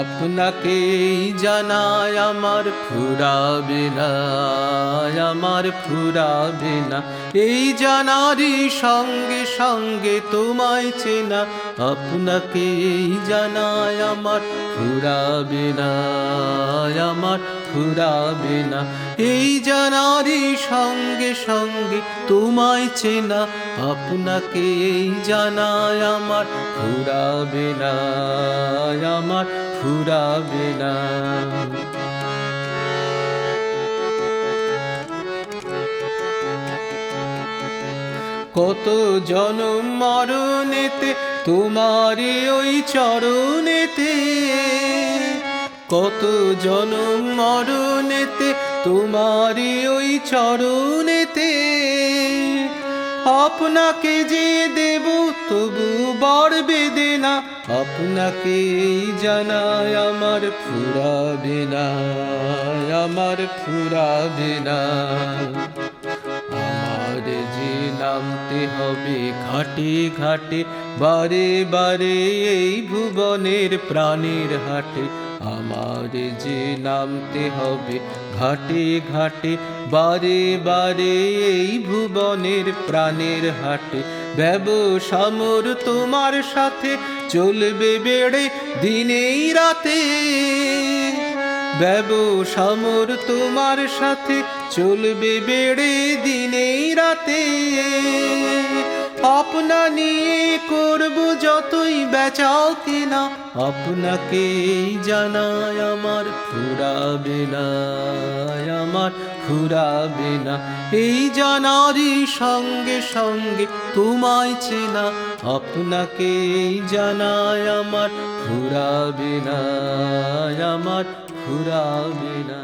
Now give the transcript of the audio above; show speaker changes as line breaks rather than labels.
আপনাকে জানায় আমার ফুরাবে না আমার ফুরাবে না। এই জানারি সঙ্গে সঙ্গে তোমায় চেনা আপনাকে জানায় আমার ফুরাবে না, আমার ফুরাবে না। এই জানারই সঙ্গে সঙ্গে তোমায় চেনা আপনাকে জানায় আমার ফুরাবে না, আমার ফুরাবে না। কত জনম মরণেতে, তোমারই ওই চরণেতে। কত জনম মরণেতে, তোমারই ওই চরণেতে। আপনাকে যে দেব, তবু বড় বেদেনা আপনাকে জানায়, আমার ফুরাবে না, আমার ফুরাবে না। নামতে হবে, ঘাটে ঘাটে, বারে বারে এই ভুবনের প্রাণের হাটে। আমার যে নামতে হবে, ঘাটে ঘাটে, বারে বারে এই ভুবনের প্রাণের হাটে। ব্যবসামর তোমার সাথে, চলবে বেড়ে দিনেই রাতে। ব্যবসামর তোমার সাথে চলবে বেড়ে দিনেই রাতে। আপনা নিয়ে করব যতই বেচাও কিনা, আপনাকে জানায় আমার ফুরাবে না, আমার ফুরাবে না। এই জানারই সঙ্গে সঙ্গে তোমায় চেনা, আপনাকে জানায় আমার ফুরাবে না, আমার ফুরাবে না।